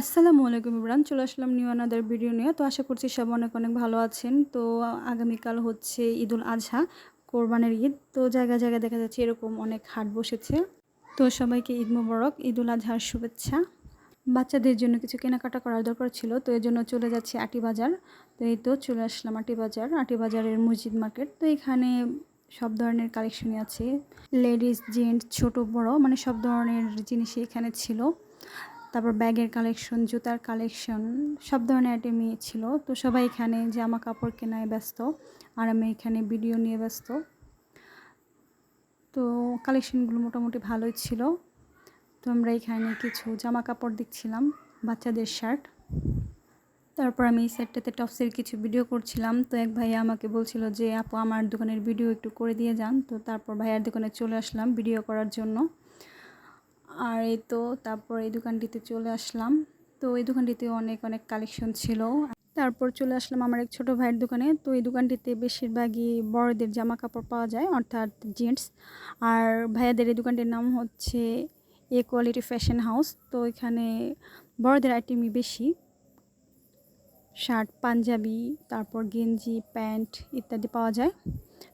আসসালামু আলাইকুম ইমরান চলে আসলাম নিউ আনাদার ভিডিও নিয়ে। তো আশা করছি সব অনেক অনেক ভালো আছেন। তো আগামীকাল হচ্ছে ঈদুল আজহা, কোরবানের ঈদ। তো জায়গায় জায়গায় দেখা যাচ্ছে এরকম অনেক হাট বসেছে। তো সবাইকে ঈদ মুবারক, ঈদুল আজহার শুভেচ্ছা। বাচ্চাদের জন্য কিছু কেনাকাটা করার দরকার ছিল, তো এর জন্য চলে যাচ্ছি আটি বাজার। তো এই তো চলে আসলাম আটি বাজার, আটি বাজারের মসজিদ মার্কেট। তো এখানে সব ধরনের কালেকশনই আছে। লেডিস, জেন্টস, ছোট, বড় মানে সব ধরনের জিনিসই এখানে ছিল। তারপর ব্যাগের কালেকশন জুতার কালেকশন সব ধরনের আইটেমই ছিল। তো সবাই এখানে জামা কাপড় কেনায় ব্যস্ত, আর আমি এখানে ভিডিও নিয়ে ব্যস্ত। তো কালেকশনগুলো মোটামুটি ভালোই ছিল। তো আমরা এখানে কিছু জামা কাপড় দেখছিলাম, বাচ্চাদের শার্ট তারপর আমি এই সেটটাতে টপসের কিছু ভিডিও করছিলাম। তো এক ভাইয়া আমাকে বলছিল যে, আপু, আমার দোকানের ভিডিও একটু করে দিয়ে যান। তো তারপর ভাইয়ার দোকানে চলে আসলাম ভিডিও করার জন্য। আর এই তো তারপর এই দোকানটিতে চলে আসলাম। তো এই দোকানটিতে অনেক অনেক কালেকশন ছিল। তারপর চলে আসলাম আমার এক ছোটো ভাইয়ের দোকানে। তো এই দোকানটিতে বেশিরভাগই বড়দের জামা কাপড় পাওয়া যায়, অর্থাৎ জেন্টস আর ভাইয়াদের এই দোকানটির নাম হচ্ছে এ কোয়ালিটি ফ্যাশন হাউস তো এখানে বড়দের আইটেমই বেশি। শার্ট, পাঞ্জাবি, তারপর গেঞ্জি, প্যান্ট ইত্যাদি পাওয়া যায়।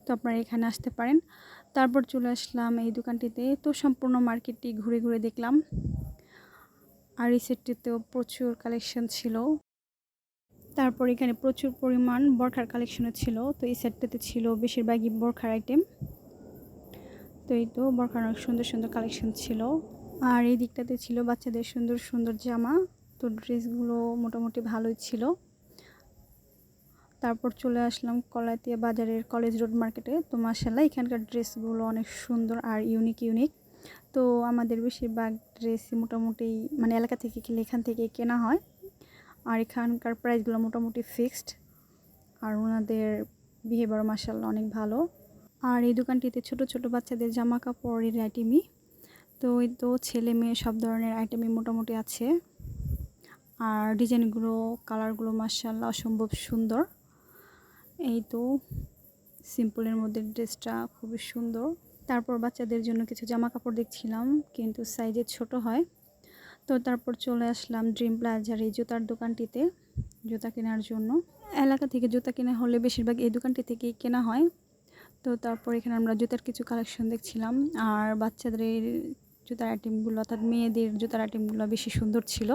তো আপনারা এখানে আসতে পারেন। তারপর চলে আসলাম এই দোকানটিতে। তো সম্পূর্ণ মার্কেটটি ঘুরে ঘুরে দেখলাম। আর এই সেটটিতেও প্রচুর কালেকশন ছিল। তারপর এখানে প্রচুর পরিমাণ বরখার কালেকশনও ছিল। তো এই সেটটাতে ছিল বেশিরভাগই বরখার আইটেম। তো এই তো বরখার অনেক সুন্দর সুন্দর কালেকশন ছিল। আর এই দিকটাতে ছিল বাচ্চাদের সুন্দর সুন্দর জামা। তো ড্রেসগুলো মোটামুটি ভালোই ছিল। তারপর চলে আসলাম কলাতিয়া বাজারের কলেজ রোড মার্কেটে। তো মাসাল্লাহ এখানকার ড্রেসগুলো অনেক সুন্দর আর ইউনিক ইউনিক তো আমাদের বেশিরভাগ ড্রেস মোটামুটি মানে এলাকা থেকে কিনলে এখান থেকে কেনা হয়। আর এখানকার প্রাইসগুলো মোটামুটি ফিক্সড আর ওনাদের বিহেভিয়ার মাসাল্লাহ অনেক ভালো। আর এই দোকানটিতে ছোট ছোট বাচ্চাদের জামা কাপড়ের আইটেমই তো ওই তো ছেলে মেয়ে সব ধরনের আইটেমই মোটামুটি আছে। আর ডিজাইনগুলো কালারগুলো মাসাল্লাহ অসম্ভব সুন্দর। তো সিম্পলের মধ্যে ড্রেসটা খুবই সুন্দর। তারপর বাচ্চাদের জন্য কিছু জামা কাপড় দেখছিলাম, কিন্তু সাইজে ছোট হয়। তো তারপর চলে আসলাম ড্রিম প্লাজার এই জুতার দোকানটিতে, জুতা কেনার জন্য। এলাকা থেকে জুতা কেনা হলে বেশিরভাগ এই দোকানটি থেকেই কেনা হয়। তো তারপর এখানে আমরা জুতার কিছু কালেকশন দেখছিলাম, আর বাচ্চাদের জুতার আইটেমগুলো অর্থাৎ মেয়েদের জুতার আইটেমগুলো বেশি সুন্দর ছিল।